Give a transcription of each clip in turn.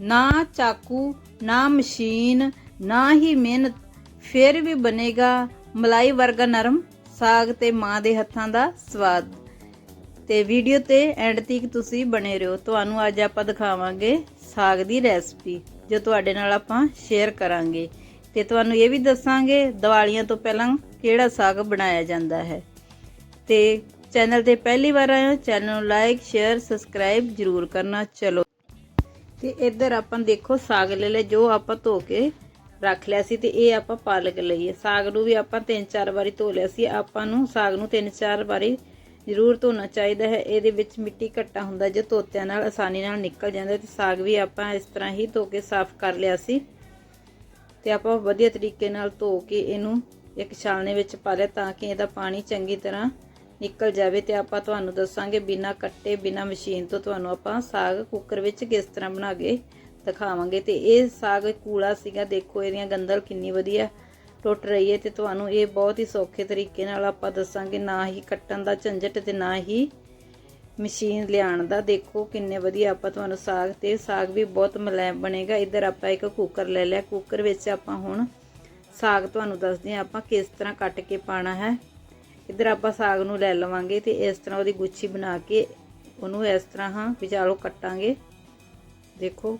ਨਾ ਚਾਕੂ, ਨਾ ਮਸ਼ੀਨ, ਨਾ ਹੀ ਮਿਹਨਤ, ਫਿਰ ਵੀ ਬਣੇਗਾ ਮਲਾਈ ਵਰਗਾ ਨਰਮ ਸਾਗ ਤੇ ਮਾਂ ਦੇ ਹੱਥਾਂ ਦਾ ਸਵਾਦ। ਤੇ ਵੀਡੀਓ ਤੇ ਐਂਡ ਤੱਕ ਤੁਸੀਂ ਬਣੇ ਰਹੋ। ਤੁਹਾਨੂੰ ਅੱਜ ਆਪਾਂ ਦਿਖਾਵਾਂਗੇ ਸਾਗ ਦੀ ਰੈਸਪੀ, ਜੋ ਤੁਹਾਡੇ ਨਾਲ ਆਪਾਂ ਸ਼ੇਅਰ ਕਰਾਂਗੇ। ਤੇ ਤੁਹਾਨੂੰ ਇਹ ਵੀ ਦੱਸਾਂਗੇ ਦੀਵਾਲੀਆਂ ਤੋਂ ਪਹਿਲਾਂ ਕਿਹੜਾ ਸਾਗ ਬਣਾਇਆ ਜਾਂਦਾ ਹੈ। ਤੇ ਚੈਨਲ ਤੇ ਪਹਿਲੀ ਵਾਰ ਆਏ ਹੋ, ਚੈਨਲ ਨੂੰ ਲਾਈਕ, ਸ਼ੇਅਰ, ਸਬਸਕ੍ਰਾਈਬ ਜਰੂਰ ਕਰਨਾ। ਚਲੋ। ਤੇ ਇੱਧਰ ਆਪਾਂ ਦੇਖੋ ਸਾਗ ਲੈ ਲੈ ਜੋ ਆਪਾਂ ਧੋ ਕੇ ਰੱਖ ਲਿਆ ਸੀ ਤੇ ਇਹ ਆਪਾਂ ਪਾਲਕ ਲਈ ਹੈ। ਸਾਗ ਨੂੰ ਵੀ ਆਪਾਂ ਤਿੰਨ ਚਾਰ ਵਾਰੀ ਧੋ ਲਿਆ ਸੀ। ਆਪਾਂ ਨੂੰ ਸਾਗ ਨੂੰ ਤਿੰਨ ਚਾਰ ਵਾਰੀ ਜ਼ਰੂਰ ਧੋਣਾ ਚਾਹੀਦਾ ਹੈ। ਇਹਦੇ ਵਿੱਚ ਮਿੱਟੀ ਘੱਟਾ ਹੁੰਦਾ, ਜੋ ਧੋਤਿਆਂ ਨਾਲ ਆਸਾਨੀ ਨਾਲ ਨਿਕਲ ਜਾਂਦਾ ਤੇ ਸਾਗ ਵੀ ਆਪਾਂ ਇਸ ਤਰ੍ਹਾਂ ਹੀ ਧੋ ਕੇ ਸਾਫ਼ ਕਰ ਲਿਆ ਸੀ। ਤੇ ਆਪਾਂ ਵਧੀਆ ਤਰੀਕੇ ਨਾਲ ਧੋ ਕੇ ਇਹਨੂੰ ਇੱਕ ਛਾਲਣੇ ਵਿੱਚ ਪਾ ਲਿਆ ਤਾਂ ਕਿ ਇਹਦਾ ਪਾਣੀ ਚੰਗੀ ਤਰ੍ਹਾਂ ਨਿਕਲ ਜਾਵੇ ਤੇ ਆਪਾਂ ਤੁਹਾਨੂੰ ਦੱਸਾਂਗੇ ਬਿਨਾ ਕੱਟੇ, ਬਿਨਾ ਮਸ਼ੀਨ ਤੋਂ ਤੁਹਾਨੂੰ ਆਪਾਂ ਸਾਗ ਕੁੱਕਰ ਵਿੱਚ ਕਿਸ ਤਰ੍ਹਾਂ ਬਣਾ ਕੇ ਦਿਖਾਵਾਂਗੇ। ਤੇ ਇਹ ਸਾਗ ਕੂਲਾ ਸੀਗਾ, ਦੇਖੋ ਇਹਦੀਆਂ ਗੰਦਲ ਕਿੰਨੀ ਵਧੀਆ ਟੁੱਟ ਰਹੀ ਹੈ ਤੇ ਤੁਹਾਨੂੰ ਇਹ ਬਹੁਤ ਹੀ ਸੌਖੇ ਤਰੀਕੇ ਨਾਲ ਆਪਾਂ ਦੱਸਾਂਗੇ, ਨਾ ਹੀ ਕੱਟਣ ਦਾ ਝੰਜਟ ਤੇ ਨਾ ਹੀ ਮਸ਼ੀਨ ਲਿਆਉਣ ਦਾ। ਦੇਖੋ ਕਿੰਨੇ ਵਧੀਆ ਆਪਾਂ ਤੁਹਾਨੂੰ ਸਾਗ ਤੇ ਸਾਗ ਵੀ ਬਹੁਤ ਮੁਲਾਇਮ ਬਣੇਗਾ। ਇੱਧਰ ਆਪਾਂ ਇੱਕ ਕੁੱਕਰ ਲੈ ਲਿਆ। ਕੁੱਕਰ ਵਿੱਚ ਆਪਾਂ ਹੁਣ ਸਾਗ ਤੁਹਾਨੂੰ ਦੱਸਦੇ ਹਾਂ ਆਪਾਂ ਕਿਸ ਤਰ੍ਹਾਂ ਕੱਟ ਕੇ ਪਾਣਾ ਹੈ। ਇੱਧਰ ਆਪਾਂ ਸਾਗ ਨੂੰ ਲੈ ਲਵਾਂਗੇ ਤੇ ਇਸ ਤਰ੍ਹਾਂ ਉਹਦੀ ਗੁੱਛੀ ਬਣਾ ਕੇ ਉਹਨੂੰ ਇਸ ਤਰ੍ਹਾਂ ਹਾਂ ਵਿਚਾਲੋ ਕੱਟਾਂਗੇ। ਦੇਖੋ।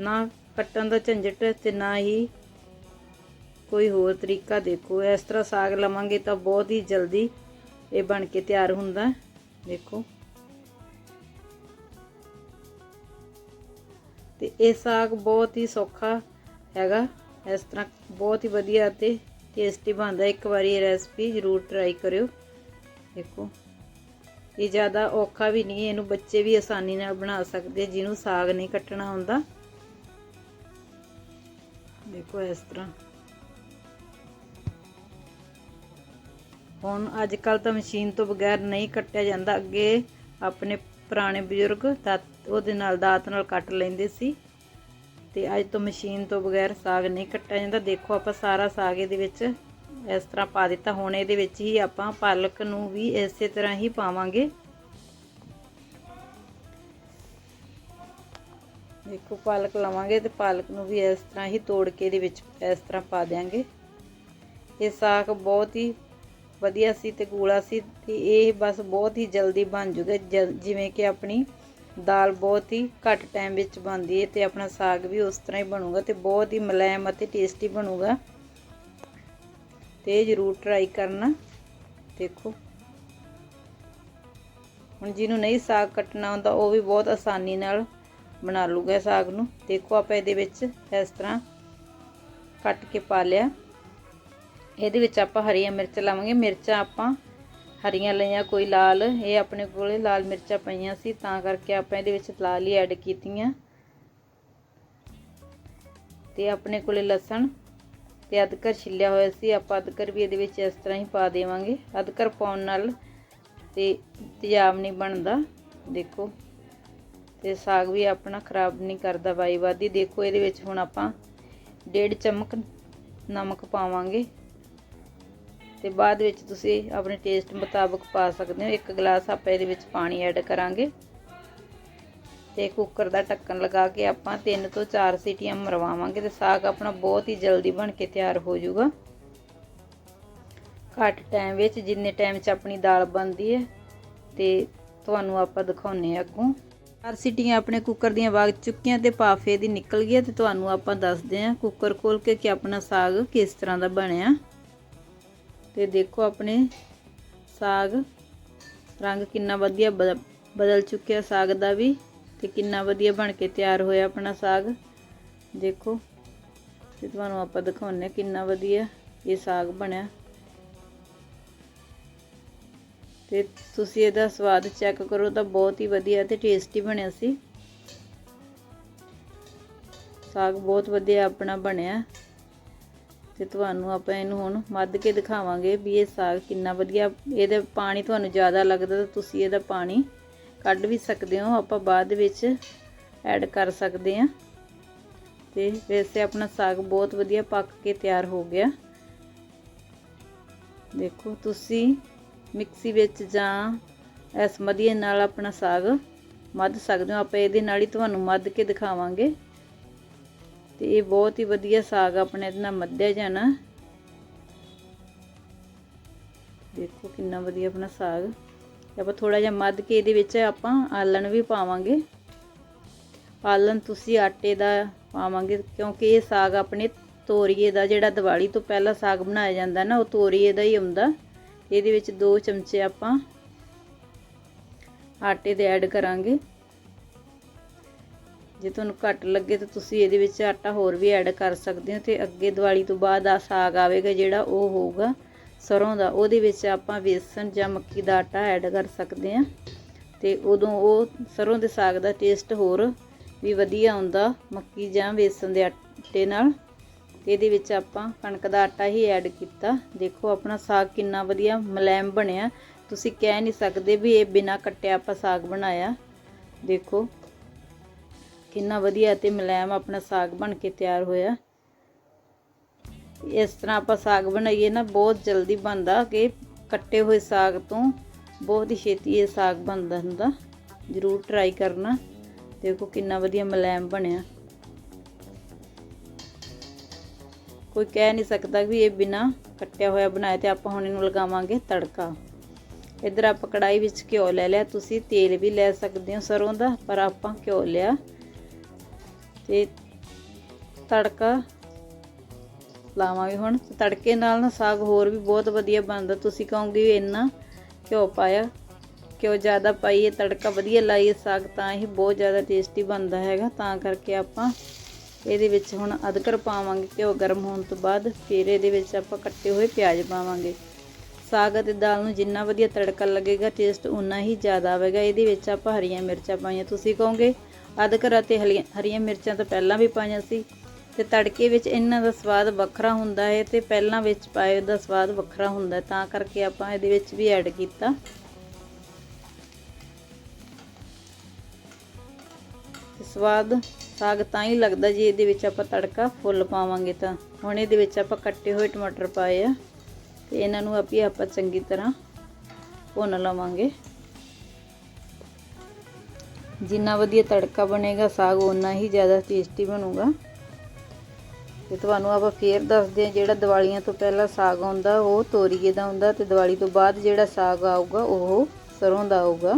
ਨਾ ਕੱਟਣ ਦਾ ਝੰਜਟ ਤੇ ਨਾ ਹੀ ਕੋਈ ਹੋਰ ਤਰੀਕਾ ਦੇਖੋ। ਇਸ ਤਰ੍ਹਾਂ ਸਾਗ ਲਵਾਂਗੇ ਤਾਂ ਬਹੁਤ ਹੀ ਜਲਦੀ ਇਹ ਬਣ ਕੇ ਤਿਆਰ ਹੁੰਦਾ। ਦੇਖੋ। ਤੇ ਇਹ ਸਾਗ ਬਹੁਤ ਹੀ ਸੌਖਾ ਹੈਗਾ। ਇਸ ਤਰ੍ਹਾਂ ਬਹੁਤ ਹੀ ਵਧੀਆ ਤੇ ਟੇਸਟੀ ਬਣਦਾ। ਇੱਕ ਵਾਰੀ ਇਹ ਰੈਸਪੀ ਜ਼ਰੂਰ ਟਰਾਈ ਕਰਿਓ। ਦੇਖੋ, ਇਹ ਜ਼ਿਆਦਾ ਔਖਾ ਵੀ ਨਹੀਂ, ਇਹਨੂੰ ਬੱਚੇ ਵੀ ਆਸਾਨੀ ਨਾਲ ਬਣਾ ਸਕਦੇ, ਜਿਹਨੂੰ ਸਾਗ ਨਹੀਂ ਕੱਟਣਾ ਹੁੰਦਾ ਦੇਖੋ ਇਸ ਤਰ੍ਹਾਂ। ਹੁਣ ਅੱਜ ਕੱਲ ਤਾਂ ਮਸ਼ੀਨ ਤੋਂ ਬਗੈਰ ਨਹੀਂ ਕੱਟਿਆ ਜਾਂਦਾ। ਅੱਗੇ ਆਪਣੇ ਪੁਰਾਣੇ ਬਜ਼ੁਰਗ ਦਾਤ ਉਹਦੇ ਨਾਲ ਦਾਤ ਨਾਲ ਕੱਟ ਲੈਂਦੇ ਸੀ। ਤੇ ਅੱਜ ਤੋਂ ਮਸ਼ੀਨ ਤੋਂ ਬਗੈਰ ਸਾਗ ਨਹੀਂ ਕੱਟਿਆ ਜਾਂਦਾ। ਦੇਖੋ ਆਪਾਂ ਸਾਰਾ ਸਾਗ ਇਹਦੇ ਵਿੱਚ ਇਸ ਤਰ੍ਹਾਂ ਪਾ ਦਿੱਤਾ। ਹੁਣ ਇਹਦੇ ਵਿੱਚ ਹੀ ਆਪਾਂ ਪਾਲਕ ਨੂੰ ਵੀ ਇਸੇ ਤਰ੍ਹਾਂ ਹੀ ਪਾਵਾਂਗੇ। ਦੇਖੋ ਪਾਲਕ ਲਵਾਂਗੇ ਤੇ ਪਾਲਕ ਨੂੰ ਵੀ ਇਸ ਤਰ੍ਹਾਂ ਹੀ ਤੋੜ ਕੇ ਇਹਦੇ ਵਿੱਚ ਇਸ ਤਰ੍ਹਾਂ ਪਾ ਦਿਆਂਗੇ। ਇਹ ਸਾਗ ਬਹੁਤ ਹੀ ਵਧੀਆ ਸੀ ਤੇ ਗੂੜਾ ਸੀ ਤੇ ਇਹ ਬਸ ਬਹੁਤ ਹੀ ਜਲਦੀ ਬਣ ਜੂਗਾ। ਜਿਵੇਂ ਕਿ ਆਪਣੀ ਦਾਲ ਬਹੁਤ ਹੀ ਘੱਟ ਟਾਈਮ ਵਿੱਚ ਬਣਦੀ ਹੈ ਤੇ ਆਪਣਾ ਸਾਗ ਵੀ ਉਸ ਤਰ੍ਹਾਂ ਹੀ ਬਣੂਗਾ ਤੇ ਬਹੁਤ ਹੀ ਮੁਲਾਇਮ ਅਤੇ ਟੇਸਟੀ ਬਣੂਗਾ। ਤੇ ਜ਼ਰੂਰ ਟਰਾਈ ਕਰਨਾ। ਦੇਖੋ। ਹੁਣ ਜਿਹਨੂੰ ਨਹੀਂ ਸਾਗ ਕੱਟਣਾ ਹੁੰਦਾ, ਉਹ ਵੀ ਬਹੁਤ ਆਸਾਨੀ ਨਾਲ ਬਣਾ ਲੂਗਾ ਸਾਗ ਨੂੰ। ਦੇਖੋ ਆਪਾਂ ਇਹਦੇ ਵਿੱਚ ਇਸ ਤਰ੍ਹਾਂ ਕੱਟ ਕੇ ਪਾ ਲਿਆ। ਇਹਦੇ ਵਿੱਚ ਆਪਾਂ ਹਰੀਆਂ ਮਿਰਚ ਲਾਵਾਂਗੇ। ਮਿਰਚਾਂ ਆਪਾਂ ਹਰੀਆਂ ਲਈਆਂ, ਕੋਈ ਲਾਲ, ਇਹ ਆਪਣੇ ਕੋਲੇ ਲਾਲ ਮਿਰਚਾਂ ਪਈਆਂ ਸੀ, ਤਾਂ ਕਰਕੇ ਆਪਾਂ ਇਹਦੇ ਵਿੱਚ ਲਾਲ ਹੀ ਐਡ ਕੀਤੀਆਂ। ਤੇ ਆਪਣੇ ਕੋਲੇ ਲਸਣ ਤੇ ਅਦਰਕ ਛਿੱਲਿਆ ਹੋਇਆ ਸੀ, ਆਪਾਂ ਅਦਰਕ ਵੀ ਇਹਦੇ ਵਿੱਚ ਇਸ ਤਰ੍ਹਾਂ ਹੀ ਪਾ ਦੇਵਾਂਗੇ। ਅਦਰਕ ਪਾਉਣ ਨਾਲ ਤੇ ਤੇਜ਼ਾਬ ਨਹੀਂ ਬਣਦਾ, ਦੇਖੋ। ਤੇ ਸਾਗ ਵੀ ਆਪਣਾ ਖਰਾਬ ਨਹੀਂ ਕਰਦਾ ਬਾਈ ਵਾਦੀ ਦੇਖੋ ਇਹਦੇ ਵਿੱਚ ਹੁਣ ਆਪਾਂ ਡੇਢ ਚਮਕ ਨਮਕ ਪਾਵਾਂਗੇ। ਤੇ ਬਾਅਦ ਵਿੱਚ ਤੁਸੀਂ ਆਪਣੇ ਟੇਸਟ ਮੁਤਾਬਕ ਪਾ ਸਕਦੇ ਹੋ। ਇੱਕ ਗਲਾਸ ਆਪਾਂ ਇਹਦੇ ਵਿੱਚ ਪਾਣੀ ਐਡ ਕਰਾਂਗੇ। ਤੇ ਕੁੱਕਰ ਦਾ ਢੱਕਣ ਲਗਾ ਕੇ ਆਪਾਂ 3 ਤੋਂ 4 ਸੀਟੀਆਂ ਮਰਵਾਵਾਂਗੇ ਤੇ ਸਾਗ ਆਪਣਾ ਬਹੁਤ ਹੀ ਜਲਦੀ ਬਣ ਕੇ ਤਿਆਰ ਹੋ ਜਾਊਗਾ। ਘੱਟ ਟਾਈਮ ਵਿੱਚ ਜਿੰਨੇ ਟਾਈਮ 'ਚ ਆਪਣੀ ਦਾਲ ਬਣਦੀ ਹੈ ਤੇ ਤੁਹਾਨੂੰ ਆਪਾਂ ਦਿਖਾਉਨੇ ਅੱਗੋਂ। ਚਾਰ ਸੀਟੀਆਂ ਆਪਣੇ ਕੁੱਕਰ ਦੀਆਂ ਵਗ ਚੁੱਕੀਆਂ ਤੇ ਪਾਫੇ ਦੀ ਨਿਕਲ ਗਈ ਤੇ ਤੁਹਾਨੂੰ ਆਪਾਂ ਦੱਸਦੇ ਹਾਂ ਕੁੱਕਰ ਖੋਲ ਕੇ ਕਿ ਆਪਣਾ ਸਾਗ ਕਿਸ ਤਰ੍ਹਾਂ ਦਾ ਬਣਿਆ। ਤੇ ਦੇਖੋ ਆਪਣੇ ਸਾਗ। ਰੰਗ ਕਿੰਨਾ ਵਧੀਆ ਬਦਲ ਚੁੱਕਿਆ ਸਾਗ ਦਾ ਵੀ ਤੇ ਕਿੰਨਾ ਵਧੀਆ ਬਣ ਕੇ ਤਿਆਰ ਹੋਇਆ ਆਪਣਾ ਸਾਗ। ਦੇਖੋ ਤੇ ਤੁਹਾਨੂੰ ਆਪਾਂ ਦਿਖਾਉਨੇ ਕਿੰਨਾ ਵਧੀਆ ਇਹ ਸਾਗ ਬਣਿਆ। ਤੇ ਤੁਸੀਂ ਇਹਦਾ ਸਵਾਦ ਚੈੱਕ ਕਰੋ ਤਾਂ ਬਹੁਤ ਹੀ ਵਧੀਆ ਤੇ ਟੇਸਟੀ ਬਣਿਆ ਸੀ। ਸਾਗ ਬਹੁਤ ਵਧੀਆ ਆਪਣਾ ਬਣਿਆ। ਤੇ ਤੁਹਾਨੂੰ ਆਪਾਂ ਇਹਨੂੰ ਹੁਣ ਮੱਧ ਕੇ ਦਿਖਾਵਾਂਗੇ ਵੀ ਇਹ ਸਾਗ ਕਿੰਨਾ ਵਧੀਆ, ਇਹਦੇ ਪਾਣੀ ਤੁਹਾਨੂੰ ਜ਼ਿਆਦਾ ਲੱਗਦਾ ਤਾਂ ਤੁਸੀਂ ਇਹਦਾ ਪਾਣੀ ਕੱਢ ਵੀ ਸਕਦੇ ਹੋ, ਆਪਾਂ ਬਾਅਦ ਵਿੱਚ ਐਡ ਕਰ ਸਕਦੇ ਹਾਂ। ਤੇ ਵੈਸੇ ਆਪਣਾ ਸਾਗ ਬਹੁਤ ਵਧੀਆ ਪੱਕ ਕੇ ਤਿਆਰ ਹੋ ਗਿਆ। ਦੇਖੋ ਤੁਸੀਂ ਮਿਕਸੀ ਵਿੱਚ ਜਾਂ ਇਸ ਮਧੀਏ ਨਾਲ ਆਪਣਾ ਸਾਗ ਮੱਧ ਸਕਦੇ ਹੋ, ਆਪਾਂ ਇਹਦੇ ਨਾਲ ਹੀ ਤੁਹਾਨੂੰ ਮੱਧ ਕੇ ਦਿਖਾਵਾਂਗੇ। ਤੇ ਇਹ ਬਹੁਤ ਹੀ ਵਧੀਆ ਸਾਗ ਆਪਣੇ ਇਹਦੇ ਨਾਲ ਮੱਧਿਆ ਜਾਣਾ ਦੇਖੋ ਕਿੰਨਾ ਵਧੀਆ ਆਪਣਾ ਸਾਗ। ਆਪਾਂ ਥੋੜਾ ਜਿਹਾ ਮੱਧ ਕੇ ਇਹਦੇ ਵਿੱਚ ਆਪਾਂ ਆਲਣ ਵੀ ਪਾਵਾਂਗੇ। ਆਲਣ ਤੁਸੀਂ ਆਟੇ ਦਾ ਪਾਵਾਂਗੇ ਕਿਉਂਕਿ ਇਹ ਸਾਗ ਆਪਣੇ ਤੋਰੀਏ ਦਾ ਜਿਹੜਾ ਦੀਵਾਲੀ ਤੋਂ ਪਹਿਲਾਂ ਸਾਗ ਬਣਾਇਆ ਜਾਂਦਾ ਨਾ, ਉਹ ਤੋਰੀਏ ਦਾ ਹੀ ਹੁੰਦਾ ਇਹਦੇ ਵਿੱਚ 2 ਚਮਚੇ ਆਪਾਂ ਆਟੇ ਦੇ ਐਡ ਕਰਾਂਗੇ। ਜੇ ਤੁਹਾਨੂੰ ਘੱਟ ਲੱਗੇ ਤਾਂ ਤੁਸੀਂ ਇਹਦੇ ਵਿੱਚ ਆਟਾ ਹੋਰ ਵੀ ਐਡ ਕਰ ਸਕਦੇ ਹੋ ਤੇ ਅੱਗੇ ਦੀਵਾਲੀ ਤੋਂ ਬਾਅਦ ਆ ਸਾਗ ਆਵੇਗਾ ਜਿਹੜਾ ਉਹ ਹੋਊਗਾ ਸਰੋਂ ਦਾ। ਉਹਦੇ ਵਿੱਚ ਆਪਾਂ ਵੇਸਣ ਜਾਂ ਮੱਕੀ ਦਾ ਆਟਾ ਐਡ ਕਰ ਸਕਦੇ ਹਾਂ ਤੇ ਉਦੋਂ ਉਹ ਸਰੋਂ ਦੇ ਸਾਗ ਦਾ ਟੇਸਟ ਹੋਰ ਵੀ ਵਧੀਆ ਆਉਂਦਾ ਮੱਕੀ ਜਾਂ ਵੇਸਣ ਦੇ ਆਟੇ ਨਾਲ। ਤੇ ਇਹਦੇ ਵਿੱਚ ਆਪਾਂ ਕਣਕ ਦਾ ਆਟਾ ਹੀ ਐਡ ਕੀਤਾ। ਦੇਖੋ ਆਪਣਾ ਸਾਗ ਕਿੰਨਾ ਵਧੀਆ ਮਲੈਮ ਬਣਿਆ। ਤੁਸੀਂ ਕਹਿ ਨਹੀਂ ਸਕਦੇ ਵੀ ਇਹ ਬਿਨਾ ਕੱਟਿਆ ਆਪਾਂ ਸਾਗ ਬਣਾਇਆ। ਦੇਖੋ ਕਿੰਨਾ ਵਧੀਆ ਤੇ ਮਲੈਮ ਆਪਣਾ ਸਾਗ ਬਣ ਕੇ ਤਿਆਰ ਹੋਇਆ। ਇਸ ਤਰ੍ਹਾਂ ਆਪਾਂ ਸਾਗ ਬਣਾਈਏ ਨਾ, ਬਹੁਤ ਜਲਦੀ ਬਣਦਾ ਕਿ ਕੱਟੇ ਹੋਏ ਸਾਗ ਤੋਂ ਬਹੁਤ ਹੀ ਛੇਤੀ ਇਹ ਸਾਗ ਬਣਦਾ ਹੁੰਦਾ। ਜ਼ਰੂਰ ਟਰਾਈ ਕਰਨਾ, ਦੇਖੋ ਕਿੰਨਾ ਵਧੀਆ ਮਲੈਮ ਬਣਿਆ। ਕੋਈ ਕਹਿ ਨਹੀਂ ਸਕਦਾ ਵੀ ਇਹ ਬਿਨਾ ਕੱਟਿਆ ਹੋਇਆ ਬਣਾਇਆ ਤੇ ਆਪਾਂ ਹੁਣ ਇਹਨੂੰ ਲਗਾਵਾਂਗੇ ਤੜਕਾ। ਇੱਧਰ ਆਪਾਂ ਕੜਾਈ ਵਿੱਚ ਘਿਓ ਲੈ ਲਿਆ, ਤੁਸੀਂ ਤੇਲ ਵੀ ਲੈ ਸਕਦੇ ਹੋ ਸਰੋਂ ਦਾ, ਪਰ ਆਪਾਂ ਘਿਓ ਲਿਆ। ਤੇ ਤੜਕਾ ਲਾਵਾਂਗੇ ਹੁਣ। ਤੜਕੇ ਨਾਲ ਨਾ ਸਾਗ ਹੋਰ ਵੀ ਬਹੁਤ ਵਧੀਆ ਬਣਦਾ। ਤੁਸੀਂ ਕਹੋਗੇ ਵੀ ਇੰਨਾ ਘਿਓ ਪਾਇਆ। ਘਿਓ ਜ਼ਿਆਦਾ ਪਾਈਏ, ਤੜਕਾ ਵਧੀਆ ਲਾਈਏ ਸਾਗ, ਤਾਂ ਹੀ ਬਹੁਤ ਜ਼ਿਆਦਾ ਟੇਸਟੀ ਬਣਦਾ ਹੈਗਾ। ਤਾਂ ਕਰਕੇ ਆਪਾਂ ਇਹਦੇ ਵਿੱਚ ਹੁਣ ਅਦਰਕ ਪਾਵਾਂਗੇ, ਘਿਓ ਗਰਮ ਹੋਣ ਤੋਂ ਬਾਅਦ। ਫਿਰ ਇਹਦੇ ਵਿੱਚ ਆਪਾਂ ਕੱਟੇ ਹੋਏ ਪਿਆਜ਼ ਪਾਵਾਂਗੇ। ਸਾਗ ਅਤੇ ਦਾਲ ਨੂੰ ਜਿੰਨਾ ਵਧੀਆ ਤੜਕਾ ਲੱਗੇਗਾ ਟੇਸਟ ਉਨਾ ਹੀ ਜ਼ਿਆਦਾ ਆਵੇਗਾ। ਇਹਦੇ ਵਿੱਚ ਆਪਾਂ ਹਰੀਆਂ ਮਿਰਚਾਂ ਪਾਈਆਂ। ਤੁਸੀਂ ਕਹੋਗੇ ਅਦਰਕ ਅਤੇ ਹਰੀਆਂ ਮਿਰਚਾਂ ਤਾਂ ਪਹਿਲਾਂ ਵੀ ਪਾਈਆਂ ਸੀ ਤੇ ਤੜਕੇ ਵਿੱਚ ਇਹਨਾਂ ਦਾ ਸਵਾਦ ਵੱਖਰਾ ਹੁੰਦਾ ਹੈ ਤੇ ਪਹਿਲਾਂ ਵਿੱਚ ਪਾਏ ਦਾ ਸਵਾਦ ਵੱਖਰਾ ਹੁੰਦਾ ਤਾਂ ਕਰਕੇ ਆਪਾਂ ਇਹਦੇ ਵਿੱਚ ਵੀ ਐਡ ਕੀਤਾ। ਸਵਾਦ, ਸਾਗ ਤਾਂ ਹੀ ਲੱਗਦਾ ਜੇ ਇਹਦੇ ਵਿੱਚ ਆਪਾਂ ਤੜਕਾ ਫੁੱਲ ਪਾਵਾਂਗੇ ਤਾਂ। ਹੁਣ ਇਹਦੇ ਵਿੱਚ ਆਪਾਂ ਕੱਟੇ ਹੋਏ ਟਮਾਟਰ ਪਾਏ ਆ ਤੇ ਇਹਨਾਂ ਨੂੰ ਆਪੀ ਆਪਾਂ ਚੰਗੀ ਤਰ੍ਹਾਂ ਭੁੰਨ ਲਵਾਂਗੇ। ਜਿੰਨਾ ਵਧੀਆ ਤੜਕਾ ਬਣੇਗਾ, ਸਾਗ ਉਨਾ ਹੀ ਜ਼ਿਆਦਾ ਟੇਸਟੀ ਬਣੂਗਾ। ਤੇ ਤੁਹਾਨੂੰ ਆਪਾਂ ਫੇਰ ਦੱਸਦੇ ਹਾਂ ਜਿਹੜਾ ਦੀਵਾਲੀਆਂ ਤੋਂ ਪਹਿਲਾਂ ਸਾਗ ਆਉਂਦਾ, ਉਹ ਤੋਰੀਏ ਦਾ ਹੁੰਦਾ ਤੇ ਦੀਵਾਲੀ ਤੋਂ ਬਾਅਦ ਜਿਹੜਾ ਸਾਗ ਆਊਗਾ, ਉਹ ਸਰੋਂ ਦਾ ਆਊਗਾ।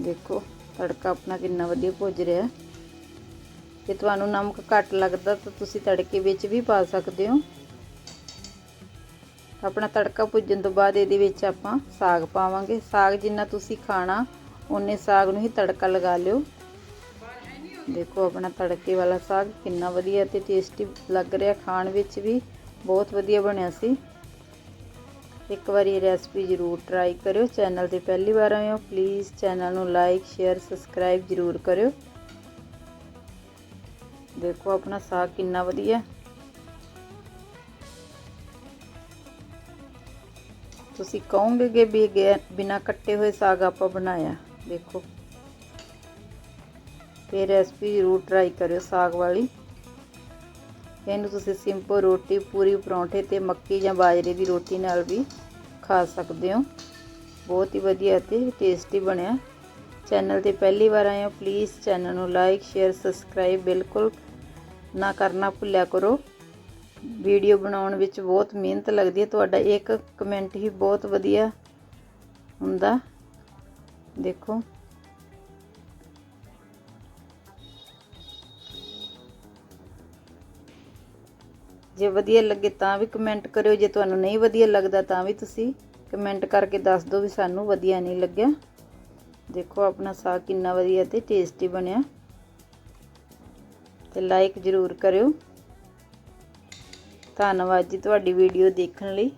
ਦੇਖੋ, ਤੜਕਾ ਆਪਣਾ ਕਿੰਨਾ ਵਧੀਆ ਭੁੱਜ ਰਿਹਾ। ਜੇ ਤੁਹਾਨੂੰ ਨਮਕ ਘੱਟ ਲੱਗਦਾ ਤਾਂ ਤੁਸੀਂ ਤੜਕੇ ਵਿੱਚ ਵੀ ਪਾ ਸਕਦੇ ਹੋ। ਆਪਣਾ ਤੜਕਾ ਭੁੱਜਣ ਤੋਂ ਬਾਅਦ ਇਹਦੇ ਵਿੱਚ ਆਪਾਂ ਸਾਗ ਪਾਵਾਂਗੇ। ਸਾਗ ਜਿੰਨਾ ਤੁਸੀਂ ਖਾਣਾ ਉਹਨੇ ਸਾਗ ਨੂੰ ਹੀ ਤੜਕਾ ਲਗਾ ਲਿਓ। ਦੇਖੋ ਆਪਣਾ ਤੜਕੇ ਵਾਲਾ ਸਾਗ ਕਿੰਨਾ ਵਧੀਆ ਤੇ ਟੇਸਟੀ ਲੱਗ ਰਿਹਾ। ਖਾਣ ਵਿੱਚ ਵੀ ਬਹੁਤ ਵਧੀਆ ਬਣਿਆ ਸੀ। ਇੱਕ ਵਾਰੀ ਇਹ ਰੈਸਪੀ ਜ਼ਰੂਰ ਟਰਾਈ ਕਰਿਓ। ਚੈਨਲ ਤੇ ਪਹਿਲੀ ਵਾਰ ਆਏ ਹੋ ਪਲੀਜ਼ ਚੈਨਲ ਨੂੰ ਲਾਈਕ ਸ਼ੇਅਰ ਸਬਸਕ੍ਰਾਈਬ ਜ਼ਰੂਰ ਕਰਿਓ। ਦੇਖੋ ਆਪਣਾ ਸਾਗ ਕਿੰਨਾ ਵਧੀਆ। ਤੁਸੀਂ ਕਹੋਗੇ ਕਿ ਵੀ ਬਿਨਾ ਕੱਟੇ ਹੋਏ ਸਾਗ ਆਪਾਂ ਬਣਾਇਆ। ਦੇਖੋ। ਇਹ ਰੈਸਪੀ ਜ਼ਰੂਰ ਟਰਾਈ ਕਰਿਓ ਸਾਗ ਵਾਲੀ। ਇਹਨੂੰ ਤੁਸੀਂ ਸਿੰਪਲ ਰੋਟੀ, ਪੂਰੀ ਪਰੌਂਠੇ ਤੇ ਮੱਕੀ ਜਾਂ ਬਾਜਰੇ ਦੀ ਰੋਟੀ ਨਾਲ ਵੀ ਖਾ ਸਕਦੇ ਹੋ। ਬਹੁਤ ਹੀ ਵਧੀਆ ਤੇ ਟੇਸਟੀ ਬਣਿਆ। ਚੈਨਲ ਤੇ ਪਹਿਲੀ ਵਾਰ ਆਏ ਹੋ ਪਲੀਜ਼ ਚੈਨਲ ਨੂੰ ਲਾਈਕ ਸ਼ੇਅਰ ਸਬਸਕ੍ਰਾਈਬ ਬਿਲਕੁਲ ਨਾ ਕਰਨਾ ਭੁੱਲਿਆ ਕਰੋ। ਵੀਡੀਓ ਬਣਾਉਣ ਵਿੱਚ ਬਹੁਤ ਮਿਹਨਤ ਲੱਗਦੀ ਹੈ। ਤੁਹਾਡਾ ਇੱਕ ਕਮੈਂਟ ਹੀ ਬਹੁਤ ਵਧੀਆ ਹੁੰਦਾ। ਦੇਖੋ। ਜੇ ਵਧੀਆ ਲੱਗੇ ਤਾਂ ਵੀ ਕਮੈਂਟ ਕਰਿਓ, ਜੇ ਤੁਹਾਨੂੰ ਨਹੀਂ ਵਧੀਆ ਲੱਗਦਾ ਤਾਂ ਵੀ ਤੁਸੀਂ ਕਮੈਂਟ ਕਰਕੇ ਦੱਸ ਦਿਓ ਵੀ ਸਾਨੂੰ ਵਧੀਆ ਨਹੀਂ ਲੱਗਿਆ। ਦੇਖੋ ਆਪਣਾ ਸਾਗ ਕਿੰਨਾ ਵਧੀਆ ਤੇ ਟੇਸਟੀ ਬਣਿਆ। ਤੇ ਲਾਈਕ ਜ਼ਰੂਰ ਕਰਿਓ। ਧੰਨਵਾਦ ਜੀ ਤੁਹਾਡੀ ਵੀਡੀਓ ਦੇਖਣ ਲਈ।